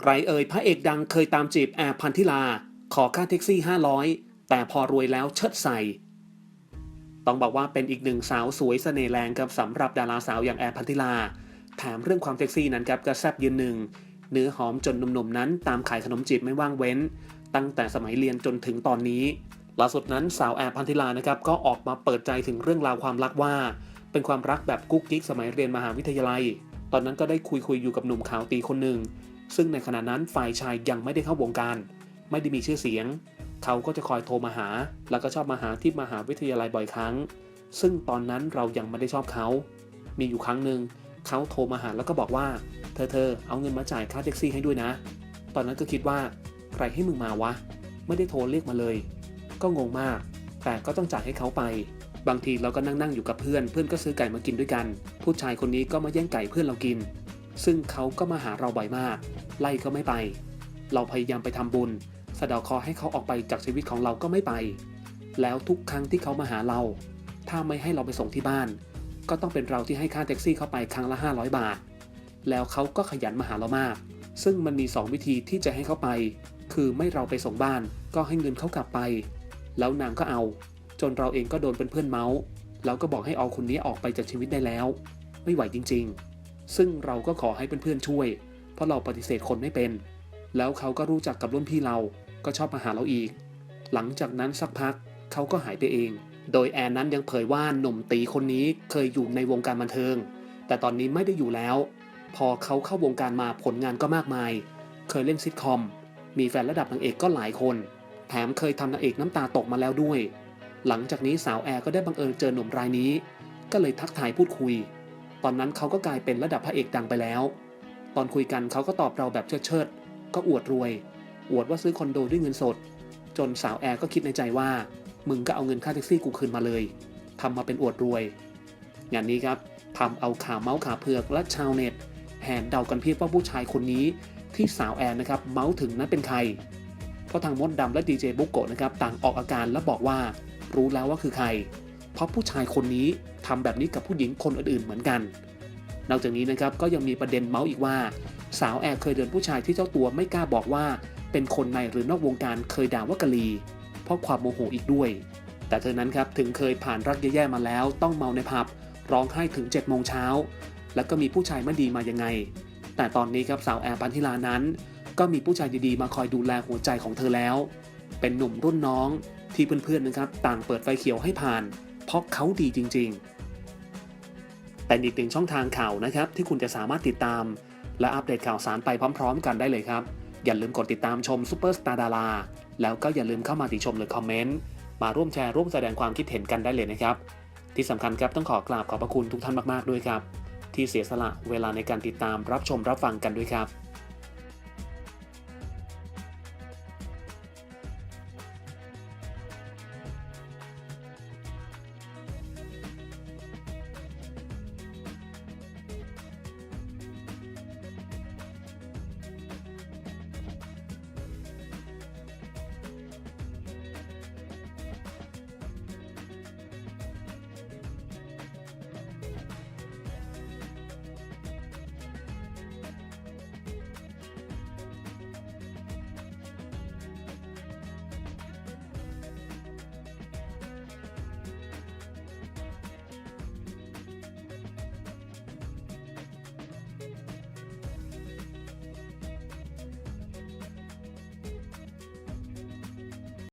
ใครเอ่ยพระเอกดังเคยตามจีบแอร์พันธิลา ขอค่าแท็กซี่ 500 แต่พอรวยแล้วเชิดใส่ ต้องบอกว่าเป็นอีกหนึ่งสาวสวยเสน่ห์แรงครับสำหรับดาราสาวอย่างแอร์พันธิลาถามเรื่องความเซ็กซี่นั้นครับก็แซบยืนหนึ่ง เนื้อหอมจนหนุ่มๆนั้น ตามขายขนมจีบไม่ว่างเว้น ตั้งแต่สมัยเรียนจนถึงตอนนี้ล่าสุดนั้นสาวแอร์พันธิลานะครับก็ออกมาเปิดใจถึงเรื่องราวความรักว่า เป็นความรักแบบกุ๊กกิ๊กสมัยเรียนมหาวิทยาลัย ตอนนั้นก็ได้คุยคุยอยู่กับหนุ่มขาวตีคนหนึ่ง ซึ่งในขณะนั้นฝ่ายชายยังไม่ได้เข้าวงการ ไม่ได้มีชื่อเสียง เขาก็จะคอยโทรมาหา แล้วก็ชอบมาหาที่มหาวิทยาลัยบ่อยครั้ง ซึ่งตอนนั้นเรายังไม่ได้ชอบเขา มีอยู่ครั้งหนึ่งเขาโทรมาหาแล้วก็บอกว่า เธอเธอเอาเงินมาจ่ายค่าแท็กซี่ให้ด้วยนะ ตอนนั้นก็คิดว่า ใครให้มึงมาวะ ไม่ได้โทรเรียกมาเลย ก็งงมาก แต่ก็ต้องจ่ายให้เขาไป บางทีเราก็นั่งนั่งอยู่กับเพื่อน เพื่อนก็ซื้อไก่มากินด้วยกัน ผู้ชายคนนี้ก็มาแย่งไก่เพื่อนเรากิน ซึ่งเขาก็มาหาเราบ่อยมาก ไล่ก็ไม่ไป เราพยายามไปทำบุญสะเดาคอให้เขาออกไปจากชีวิตของเราก็ไม่ไป แล้วทุกครั้งที่เขามาหาเรา ถ้าไม่ให้เราไปส่งที่บ้าน ก็ต้องเป็นเราที่ให้ค่าแท็กซี่เข้าไปครั้งละ 500 บาท แล้วเขาก็ขยันมาหาเรามาก ซึ่งมันมี 2 วิธีที่จะให้เขาไป คือไม่เราไปส่งบ้านก็ให้เงินเขากลับไป แล้วนางก็เอา จนเราเองก็โดนเป็นเพื่อนเมาส์แล้วก็บอกให้เอาคนนี้ออกไปจากชีวิตได้แล้ว ไม่ไหวจริง ๆ ซึ่งเราก็ขอให้เพื่อนๆช่วย เพราะเราปฏิเสธคนไม่เป็น แล้วเขาก็รู้จักกับรุ่นพี่เราก็ชอบมาหาเราอีก หลังจากนั้นสักพักเขาก็หายไปเอง โดยแอนนั้นยังเผยว่าหนุ่มตีคนนี้เคยอยู่ในวงการบันเทิง แต่ตอนนี้ไม่ได้อยู่แล้ว พอเขาเข้าวงการมาผลงานก็มากมาย เคยเล่นซิทคอม มีแฟนระดับนางเอกก็หลายคน แถมเคยทำนางเอกน้ำตาตกมาแล้วด้วย หลังจากนี้สาวแอร์ก็ได้บังเอิญเจอหนุ่มรายนี้ ก็เลยทักทายพูดคุย อนนั้นเขาก็กลายเป็นระดับพระเอกดังไปแล้ว ตอนคุยกันเขาก็ตอบเราแบบเชิดเชิดๆก็อวดรวย อวดว่าซื้อคอนโดด้วยเงินสด จนสาวแอร์ก็คิดในใจว่า มึงก็เอาเงินค่าแท็กซี่กูคืนมาเลยทำมาเป็นอวดรวย งานนี้ครับทำเอาข่าวเมาส์ขาเผือกและชาวเน็ตแห่เดากันเพียบว่าผู้ชายคนนี้ที่สาวแอนนะครับเมาส์ถึงนั้นเป็นใคร เพราะทางมดดำและดีเจบุกโกะนะครับต่างออกอาการและบอกว่า รู้แล้วว่าคือใคร เพราะผู้ชายคนนี้ทำแบบนี้กับผู้หญิงคนอื่นๆเหมือนกัน นอกจากนี้นะครับก็ยังมีประเด็นเมาส์อีกว่า สาวแอร์เคยเดินผู้ชายที่เจ้าตัวไม่กล้าบอกว่า เป็นคนในหรือนอกวงการเคยด่าว่ากะลี เพราะความโมโหอีกด้วย แต่เธอนั้นครับถึงเคยผ่านรักแย่ๆมาแล้ว ต้องเมาในผับร้องไห้ถึง7จ็ดโมงเช้าแล้วก็มีผู้ชายไม่ดีมายังไง แต่ตอนนี้ครับสาวแอร์ปันธิลานั้น ก็มีผู้ชายดีๆมาคอยดูแลหัวใจของเธอแล้ว เป็นหนุ่มรุ่นน้องที่เพื่อนๆนะครับ ต่างเปิดไฟเขียวให้ผ่าน เพราะเขาดีจริงๆแต่อีกหนึ่งช่องทางข่าวนะครับ ที่คุณจะสามารถติดตาม และอัปเดตข่าวสารไปพร้อม ๆ กันได้เลยครับ อย่าลืมกดติดตามชมซูเปอร์สตาร์ดาราแล้วก็อย่าลืมเข้ามาติชมหรือคอมเมนต์มาร่วมแชร์ร่วมแสดงความคิดเห็นกันได้เลยนะครับ ที่สำคัญครับต้องขอกราบขอบพระคุณทุกท่านมากๆด้วยครับ ที่เสียสละเวลาในการติดตามรับชมรับฟังกันด้วยครับ